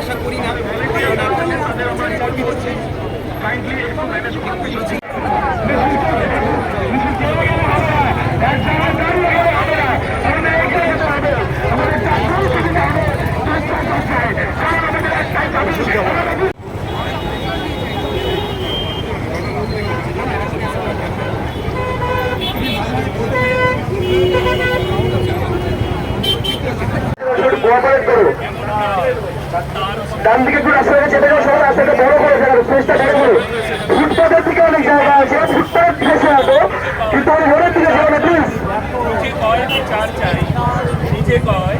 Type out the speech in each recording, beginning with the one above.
আশা করি না। ডান দিকে একটু রাস্তাটা চেপে যাও সবাই রাস্তাটা বড় করে ফেলো স্পেসটা বড় করো। ফুটপাথের দিকে অনেক জায়গা আছে ফুটপাথ ফেসে আসো কিন্তু আমি রোডের দিকে যাব না প্লিজ নিচে কয় বিচার চাই নিচে কয়?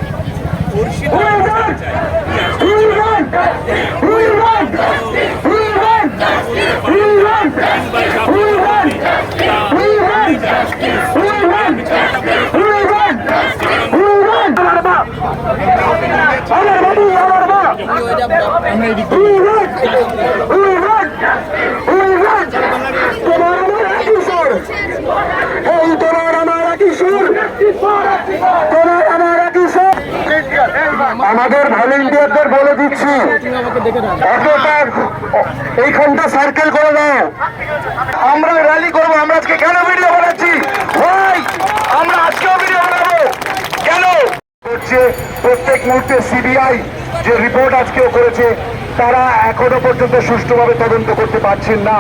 আমাদের ভলেন্টিয়ারদের বলে দিচ্ছি। এইখানটা সার্কেল করে দাও। আমরা র্যালি করব। আমরা আজকে কেন ভিডিও বানাচ্ছি? ভাই, আমরা আজকেও ভিডিও বানাবো। কেন? হচ্ছে প্রত্যেক মুহূর্তে সিবিআই যে রিপোর্ট আজকেও করেছে, তারা এখনও পর্যন্ত সুষ্ঠুভাবে তদন্ত করতে পারছেন না।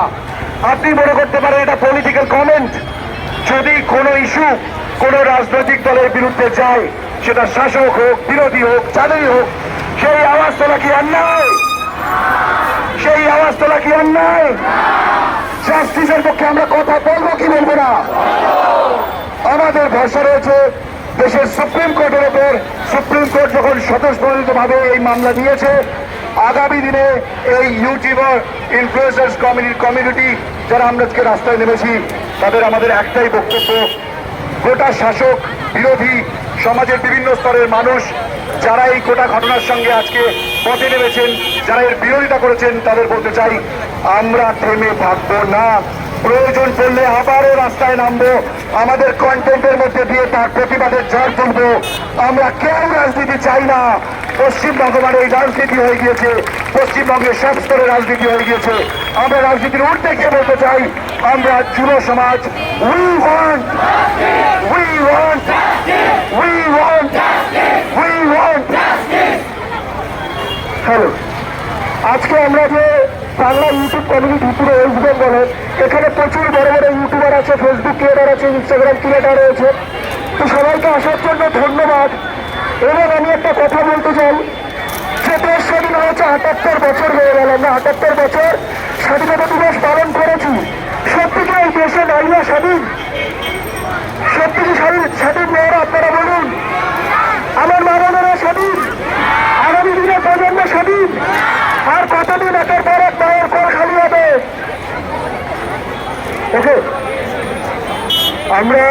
আপনি মনে করতে পারেন এটা পলিটিক্যাল কমেন্ট যদি কোনো ইস্যু কোনো রাজনৈতিক দলের বিরুদ্ধে যায় সেটা শাসক হোক, বিরোধী হোক, যাদেরই হোক, সেই আওয়াজ তোলা কি অন্যায়? সেই আওয়াজ তোলা কি অন্যায়? জাস্টিসের পক্ষে আমরা কথা বলব কি বলব না? আমাদের ভরসা রয়েছে দেশের সুপ্রিম কোর্টের ওপর সুপ্রিম কোর্ট যখন স্বতঃস্ফূর্ত ভাবে এই মামলা নিয়েছে, আগামী দিনে এই ইউটিউবার ইনফ্লুয়েন্সার্স কমিউনিটি যারা আমরা আজকে রাস্তায় নেমেছি, তাদের আমাদের একটাই বক্তব্য, গোটা শাসক, বিরোধী সমাজের বিভিন্ন স্তরের মানুষ যারা এই গোটা ঘটনার সঙ্গে আজকে পথে নেমেছেন, যারা এর বিরোধিতা করেছেন, তাদের বলতে চাই আমরা থেমে থাকব না। প্রয়োজন পড়লে আবারও রাস্তায় নামবো। আমাদের কন্টেন্টের মধ্যে দিয়ে তার প্রতিবাদের ঝড় তুলবো। আমরা কেউ রাজনীতি চাই না। পশ্চিমবঙ্গ মানে এই রাজনীতি হয়ে গিয়েছে। পশ্চিমবঙ্গের সব স্তরে রাজনীতি হয়ে গিয়েছে। আমরা রাজনীতির উঠতে গিয়ে বলতে চাই, আমরা যুব সমাজ we want we want we want we want hello আজকে আমরা যে বাংলা কমিউনিটি পুরো ওয়েস্ট বেঙ্গলের এখানে প্রচুর বড় বড় ইউটিউবার আছে ফেসবুক ক্রিয়েটার আছে ইনস্টাগ্রাম ক্রিয়েটার রয়েছে। তো সবাইকে আসার জন্য ধন্যবাদ। এবং আমি একটা কথা বলতে চাই। যে দেশ স্বাধীন হয়েছে আটাত্তর বছর হয়ে গেল। আমরা আটাত্তর বছর স্বাধীনতা দিবস পালন করেছি। সত্যি কি এই দেশে নারীরা স্বাধীন? সত্যি কি স্বাধীন? স্বাধীন মেয়েরা, আপনারা বলুন আমার মা বোনেরা স্বাধীন আগামী দিনে প্রজন্ম স্বাধীন আর কতদিন একের পর এক মায়ের পর খালি হবে ওকে আমরা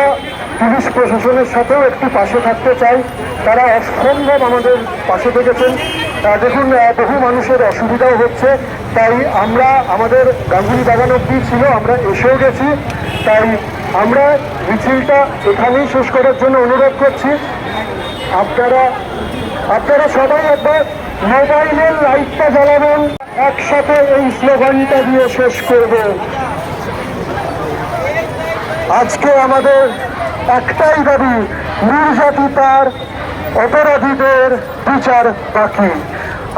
পুলিশ প্রশাসনের সাথেও একটু পাশে থাকতে চাই। তারা অসম্ভব আমাদের পাশে থেকেছেন দেখুন বহু মানুষের অসুবিধাও হচ্ছে। তাই আমরা আমাদের গাঙ্গুলি বাগান অব্দি ছিল, আমরা এসেও গেছি। তাই আমরা মিছিলটা এখানেই শেষ করার জন্য অনুরোধ করছি। আপনারা আপনারা সবাই একবার মোবাইলের লাইটটা জ্বালাবেন। একসাথে এই স্লোগানটা দিয়ে শেষ করব। আজকে আমাদের একটাই দাবি নির্যাতিতার অপরাধীদের বিচার বাকি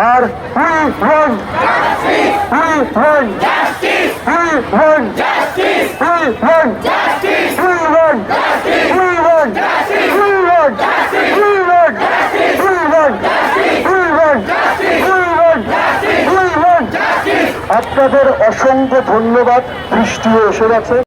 আর we want we want we want we want we want we want we want we want we want we want আপনাদের অসংখ্য ধন্যবাদ বৃষ্টিও এসে গেছে